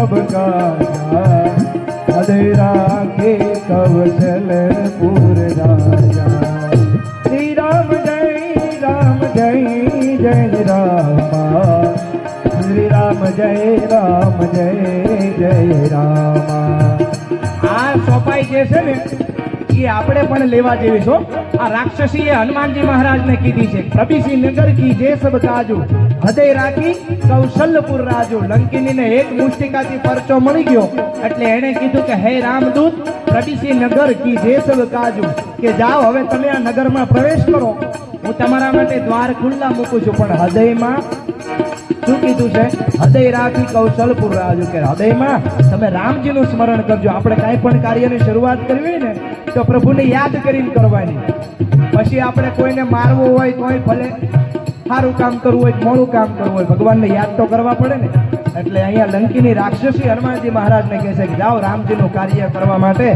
सब काजा हृदय राखे कवशलपुर राजा श्री राम जय राम जय जय रामा શ્રી રામ જય રામ જય જય રામ આ સોપાઈ જે છે ને એ આપણે પણ લેવા જેવી છો આ રાક્ષસીએ હનુમાનજી મહારાજને કીધી છે પ્રભીસિંહ નગર કી જે સબ કાજુ, હૃદય રાખી કૌશલ્યપુર રાજુ. લંકિનીને એક મુષ્ટિકાથી પરચો મળી ગયો, એટલે એણે કીધું કે, હે રામદૂત પ્રભીસિંહ નગર કી જે સબ કાજુ, કે જાઓ, હવે તમે આ નગરમાં પ્રવેશ કરો. હું તમારા માટે દ્વાર ખુલ્લા મૂકું છું, પણ હૃદયમાં કીધું છે. હૃદય રાખી કૌશલપુર રાજુ કે હૃદયમાં તમે રામજીનું સ્મરણ કરજો. આપણે કાંઈ પણ કાર્યની શરૂઆત કરવી ને, તો પ્રભુને યાદ કરીને કરવાની. પછી આપણે કોઈને મારવું હોય તોય ભલે સારું કામ કરવું હોય, મોડું કામ કરવું હોય, ભગવાનને યાદ તો કરવા પડે ને. એટલે અહીંયા લંકીની રાક્ષસી હનુમાનજી મહારાજને કહે છે કે જાઓ રામજીનું કાર્ય કરવા માટે